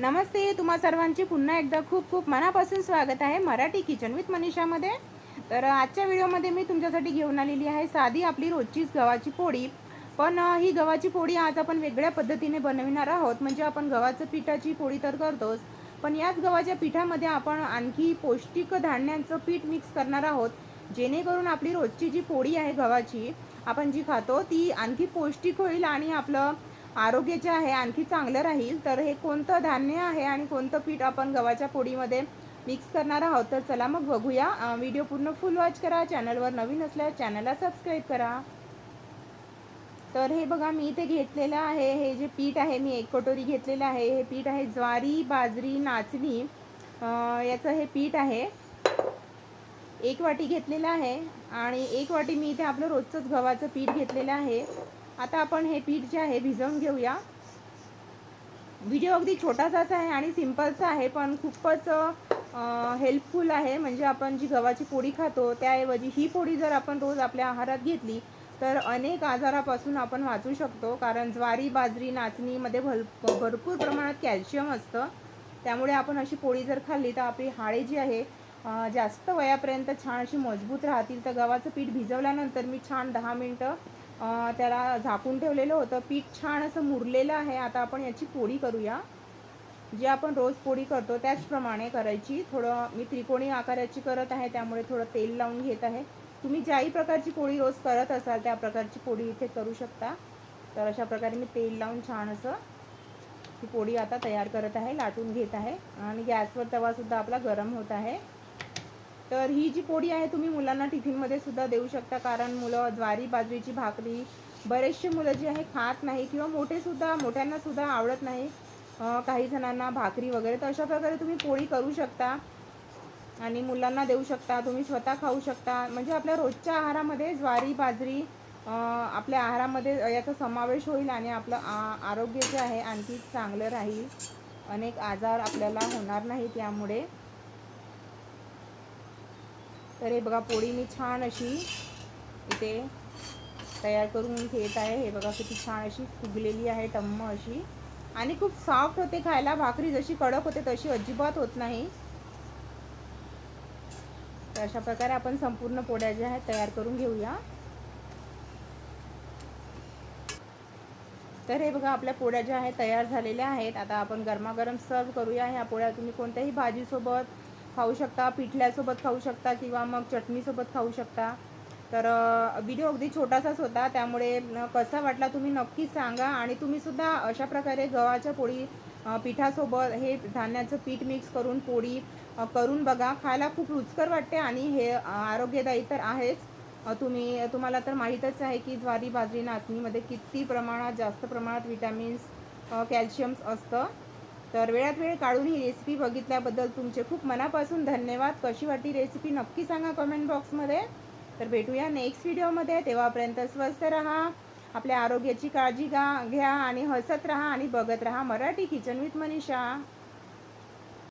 नमस्ते तुम्हा सर्वांची पुन्हा एकदा खूप खूप मनापासून स्वागत आहे मराठी किचन विथ मनीषामध्ये. तर आजच्या व्हिडिओमध्ये मी तुमच्यासाठी घेऊन आलेली आहे साधी आपली रोजचीच गव्हाची पोळी. पण ही गव्हाची पोळी आज आपण वेगळ्या पद्धतीने बनविणार आहोत. म्हणजे आपण गव्हाचं पिठाची पोळी तर करतोच पण याच गव्हाच्या पिठामध्ये आपण आणखी पौष्टिक धान्यांचं पीठ मिक्स करणार आहोत. जेणेकरून आपली रोजची जी पोळी आहे गव्हाची आपण जी खातो ती आणखी पौष्टिक होईल आणि आपलं आरोग्य जे आहे आणखी चांगलं राहील. तर हे कोणतं धान्य आहे आणि कोणतं पीठ आपण गव्हाच्या पोळीमध्ये मिक्स करणार आहोत? तर चला मग बघूया. व्हिडिओ पूर्ण फुल वॉच करा. चॅनलवर नवीन असल्यास चॅनलला सबस्क्राईब करा. तर हे बघा मी इथे घेतलेलं आहे. हे जे पीठ आहे मी एक कटोरी घेतलेलं आहे. हे पीठ आहे ज्वारी बाजरी नाचणी. याचं हे पीठ आहे. एक वाटी घेतलेलं आहे. आणि एक वाटी मी इथे आपलं रोजचंच गव्हाचं पीठ घेतलेलं आहे. आता आपण हे पीठ जे आहे भिजवून घेऊया. व्हिडिओ अगदी छोटासाच आहे आणि सिम्पलचा आहे पण खूपच हेल्पफुल आहे. म्हणजे आपण जी गव्हाची पोळी खातो त्याऐवजी ही पोळी जर आपण रोज आपल्या आहारात घेतली तर अनेक आजारापासून आपण वाचू शकतो. कारण ज्वारी बाजरी नाचणीमध्ये भर भरपूर प्रमाणात कॅल्शियम असतं. त्यामुळे आपण अशी पोळी जर खाल्ली तर आपली हाडे जी आहे जास्त वयापर्यंत छान अशी मजबूत राहतील. तर गव्हाचं पीठ भिजवल्यानंतर मी छान दहा मिनटं त्याला झाकून ठेवलेलं होतं. पीठ छान असं मुरलेलं आहे. आता आपण याची पोळी करूया. जी आपण रोज पोळी करतो त्याचप्रमाणे करायची. थोडं मी त्रिकोणी आकाराची करत आहे त्यामुळे थोडं तेल लावून घेत आहे. तुम्ही ज्याही प्रकारची पोळी रोज करत असाल त्या प्रकारची पोळी इथे करू शकता. तर अशा प्रकारे मी तेल लावून छान असं ही पोळी आता तयार करत आहे लाटून घेत आहे. आणि गॅसवर तवासुद्धा आपला गरम होत आहे. तर ही जी पोळी आहे तुम्ही मुलांना टिफिनमध्ये सुद्धा देऊ शकता. कारण मुलं ज्वारी बाजरीची भाकरी बरेचसे मुलं जी आहे खात नाही किंवा मोठेसुद्धा मोठ्यांनासुद्धा आवडत नाही. काही जणांना भाकरी वगैरे तर अशा प्रकारे तुम्ही पोळी करू शकता आणि मुलांना देऊ शकता. तुम्ही स्वतः खाऊ शकता. म्हणजे आपल्या रोजच्या आहारामध्ये ज्वारी बाजरी आपल्या आहारामध्ये याचा समावेश होईल आणि आपलं आ- आरोग्य जे आहे आणखी चांगलं राहील. अनेक आजार आपल्याला होणार नाहीत त्यामुळे तर हे बघा पोळी मी छान अशी इथे तयार करून घेत आहे. हे बघा किती छान अशी फुगलेली आहे टम्म अशी. आणि खूप सॉफ्ट होते खायला. भाकरी जशी कडक होते तशी अजिबात होत नाही. तर अशा प्रकारे आपण संपूर्ण पोळ्या ज्या आहेत तयार करून घेऊया. तर हे बघा आपल्या पोळ्या ज्या आहेत तयार झालेल्या आहेत. आता आपण गरमागरम सर्व करूया. ह्या पोळ्या तुम्ही कोणत्याही भाजीसोबत खाऊ शकता पिठल्यासोबत खाऊ शकता किंवा मग चटणीसोबत खाऊ शकता. तर व्हिडिओ अगदी छोटासाच होता. त्यामुळे कसा वाटला तुम्ही नक्कीच सांगा. आणि तुम्हीसुद्धा अशा प्रकारे गव्हाच्या पोळी पिठासोबत हे धान्याचं पीठ मिक्स करून पोळी करून बघा. खायला खूप रुचकर वाटते आणि हे आरोग्यदायी तर आहेच. तुम्ही तुम्हाला तर माहीतच आहे की ज्वारी बाजरी नाचणीमध्ये किती प्रमाणात जास्त प्रमाणात विटॅमिन्स कॅल्शियम्स असतं. तर वेळात वेळ काढून ही रेसिपी बघितल्याबद्दल तुमचे खूप मनापासून धन्यवाद. कशी वाटली रेसिपी नक्की सांगा कमेंट बॉक्समध्ये तर भेटूया नेक्स्ट व्हिडिओमध्ये तेव्हापर्यंत स्वस्थ राहा आपल्या आरोग्याची काळजी घ्या घ्या आणि हसत राहा आणि बघत राहा मराठी किचन विथ मनीषा.